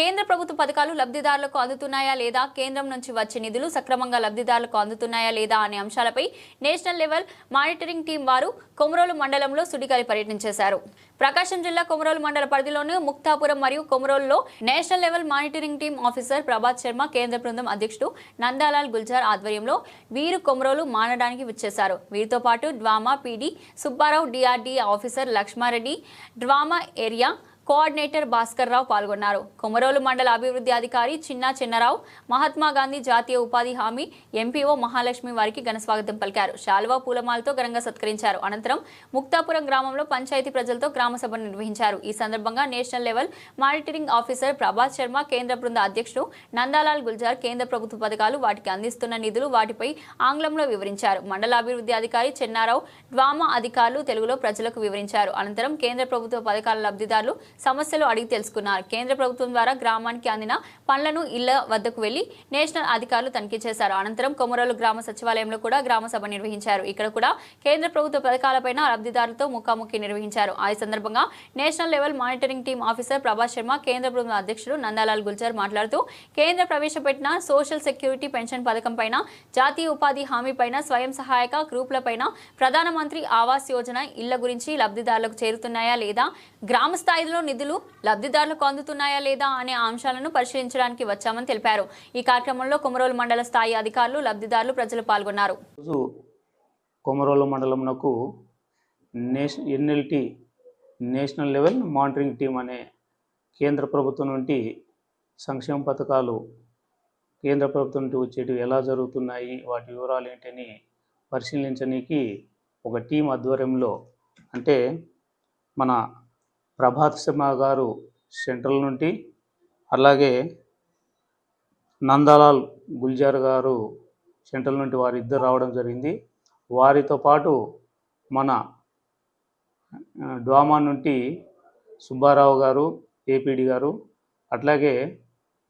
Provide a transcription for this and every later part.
కేంద్ర ప్రభుత్వ పథకాలు లబ్ధిదారులకు అందుతున్నాయా లేదా కేంద్రం నుంచి వచ్చే నిధులు సక్రమంగా లబ్ధిదారులకు అందుతున్నాయా లేదా అనే అంశాలపై నేషనల్ లెవెల్ మానిటరింగ్ టీం వారు కొమరోలు మండలంలో సుడిగాలి పర్యటించేశారు ప్రకాశం జిల్లా కొమరోలు మండల పరిధిలోని ముక్తాపురం మరియు కొమరోలులో national level monitoring team officer Prabhat Sharma కేంద్ర బృందం అధ్యక్షుడు నందాలాల్ గుల్జార్ ఆధ్వర్యంలో వీరు కొమరోలు మానడానికి విచ్చేశారు. వీరితో పాటు DWAMA PD Subbarao DRD officer Lakshmareddy DWAMA area coordinator Bhaskar Rao పాల్గొన్నారు. కొమరోలు మండల అభివృద్ధి అధికారి చిన్నా చిన్నరావు మహాత్మా గాంధీ జాతీయ ఉపాధి హామీ ఎంపీఓ మహాలక్ష్మి వారికి ఘన స్వాగతం పలికారు. శాల్వా పూలమాలతో ఘనంగా సత్కరించారు. అనంతరం ముక్తాపురం గ్రామంలో పంచాయతీ ప్రజలతో గ్రామ నిర్వహించారు. ఈ సందర్భంగా national level monitoring officer Prabhat Sharma కేంద్ర బృంద అధ్యక్షుడు నందాలాల్ గుల్జార్ కేంద్ర ప్రభుత్వ పథకాలు వాటికి అందిస్తున్న నిధులు వాటిపై ఆంగ్లంలో వివరించారు. మండల అభివృద్ధి అధికారి చెన్నారావు డ్వామా అధికారులు తెలుగులో ప్రజలకు వివరించారు. అనంతరం కేంద్ర ప్రభుత్వ పథకాల లబ్ధిదారులు సమస్యలు అడిగి తెలుసుకున్నారు. కేంద్ర ప్రభుత్వం ద్వారా గ్రామానికి అందిన పనులను ఇళ్ళ వద్దకు వెళ్ళి నేషనల్ అధికారులు తనిఖీ చేశారు. అనంతరం కొమరోలు గ్రామ సచివాలయంలో కూడా గ్రామ సభ నిర్వహించారు. ఇక్కడ కూడా కేంద్ర ప్రభుత్వ పథకాలపైన లబ్ధిదారులతో ముఖాముఖి నిర్వహించారు. ఆ సందర్భంగా national level monitoring team officer Prabhas Sharma కేంద్ర బృందం అధ్యక్షుడు నందాలాల్ గుల్జార్ మాట్లాడుతూ కేంద్ర ప్రవేశపెట్టిన సోషల్ సెక్యూరిటీ పెన్షన్ పథకం పైన జాతీయ ఉపాధి హామీ పైన స్వయం సహాయక గ్రూపులపైన ప్రధానమంత్రి ఆవాస్ యోజన ఇళ్ళ గురించి లబ్ధిదారులకు చేరుతున్నాయా లేదా గ్రామ స్థాయిలో నిధులు లబ్ధిదారులకు అందుతున్నాయా లేదా అనే అంశాలను పరిశీలించడానికి వచ్చామని తెలిపారు. ఈ కార్యక్రమంలో కొమరోలు మండల స్థాయి అధికారులు లబ్ధిదారులు ప్రజలు పాల్గొన్నారు. కుమరోలు కొమరోలు మండలంనకు నేష NLT national level monitoring team అనే కేంద్ర ప్రభుత్వం నుండి సంక్షేమ పథకాలు కేంద్ర ప్రభుత్వం నుండి వచ్చేటివి ఎలా జరుగుతున్నాయి వాటి వివరాలు ఏంటని పరిశీలించడానికి ఒక టీం ఆధ్వర్యంలో అంటే మన ప్రభాత్ శర్మ గారు సెంట్రల్ నుండి అలాగే నందలాల్ గుల్జార్ గారు సెంట్రల్ నుండి వారిద్దరు రావడం జరిగింది. వారితో పాటు మన డ్వామా నుండి సుబ్బారావు గారు ఏపీడి గారు అట్లాగే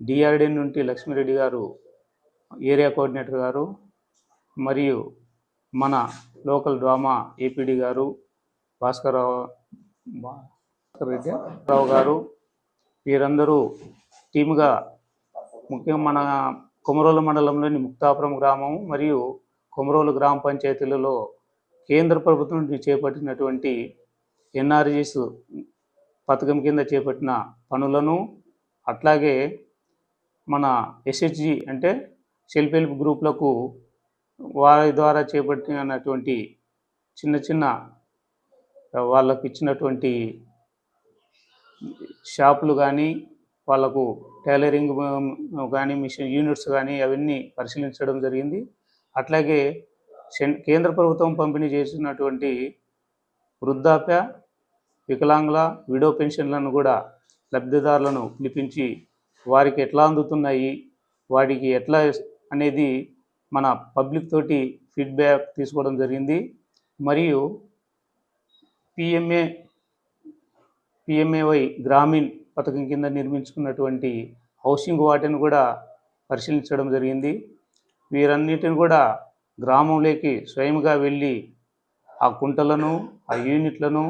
డిఆర్డీ నుండి లక్ష్మీరెడ్డి గారు ఏరియా కోఆర్డినేటర్ గారు మరియు మన లోకల్ డ్రామా ఏపీడి గారు భాస్కరరావు భాస్కర్ రెడ్డి రావు గారు వీరందరూ టీముగా ముఖ్యంగా మన కొమరోలు మండలంలోని ముక్తాపురం గ్రామం మరియు కొమరోలు గ్రామ పంచాయతీలలో కేంద్ర ప్రభుత్వం చేపట్టినటువంటి ఎన్ఆర్జీస్ పథకం కింద చేపట్టిన పనులను అట్లాగే మన ఎస్హెచ్జి అంటే సెల్ఫ్ హెల్ప్ గ్రూప్లకు వారి ద్వారా చేపట్టినటువంటి చిన్న చిన్న వాళ్ళకు ఇచ్చినటువంటి షాపులు కానీ వాళ్ళకు టైలరింగ్ కానీ మిషన్ యూనిట్స్ కానీ అవన్నీ పరిశీలించడం జరిగింది. అట్లాగే కేంద్ర ప్రభుత్వం పంపిణీ చేసినటువంటి వృద్ధాప్య వికలాంగుల విడో పెన్షన్లను కూడా లబ్ధిదారులను పిలిపించి వారికి ఎట్లా అందుతున్నాయి వాటికి ఎట్లా అనేది మన పబ్లిక్ తోటి ఫీడ్బ్యాక్ తీసుకోవడం జరిగింది. మరియు పిఎంఏ పిఎంఏవై గ్రామీణ్ పథకం కింద నిర్మించుకున్నటువంటి హౌసింగ్ వాటిని కూడా పరిశీలించడం జరిగింది. వీరన్నిటిని కూడా గ్రామంలోకి స్వయంగా వెళ్ళి ఆ కుంటలను ఆ యూనిట్లను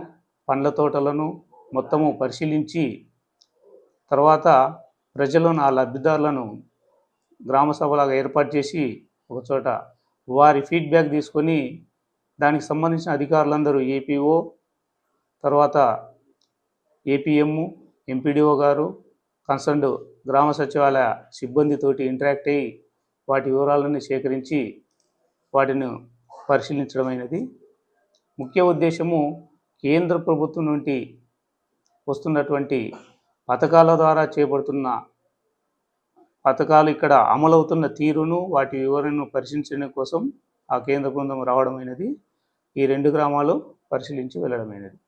పండ్ల తోటలను మొత్తము పరిశీలించి తర్వాత ప్రజలను ఆ లబ్ధిదారులను గ్రామ సభలాగా ఏర్పాటు చేసి ఒకచోట వారి ఫీడ్బ్యాక్ తీసుకొని దానికి సంబంధించిన అధికారులందరూ ఏపీఓ తర్వాత ఏపీఎం ఎంపీడీఓ గారు కన్సర్న్డ్ గ్రామ సచివాలయ సిబ్బందితోటి ఇంటరాక్ట్ అయ్యి వాటి వివరాలన్నీ సేకరించి వాటిని పరిశీలించడమైనది ముఖ్య ఉద్దేశము కేంద్ర ప్రభుత్వం నుండి వస్తున్నటువంటి పథకాల ద్వారా చేపడుతున్న పథకాలు ఇక్కడ అమలవుతున్న తీరును వాటి వివరణను పరిశీలించడం కోసం ఆ కేంద్ర బృందం రావడమైనది ఈ రెండు గ్రామాలు పరిశీలించి వెళ్ళడమైనది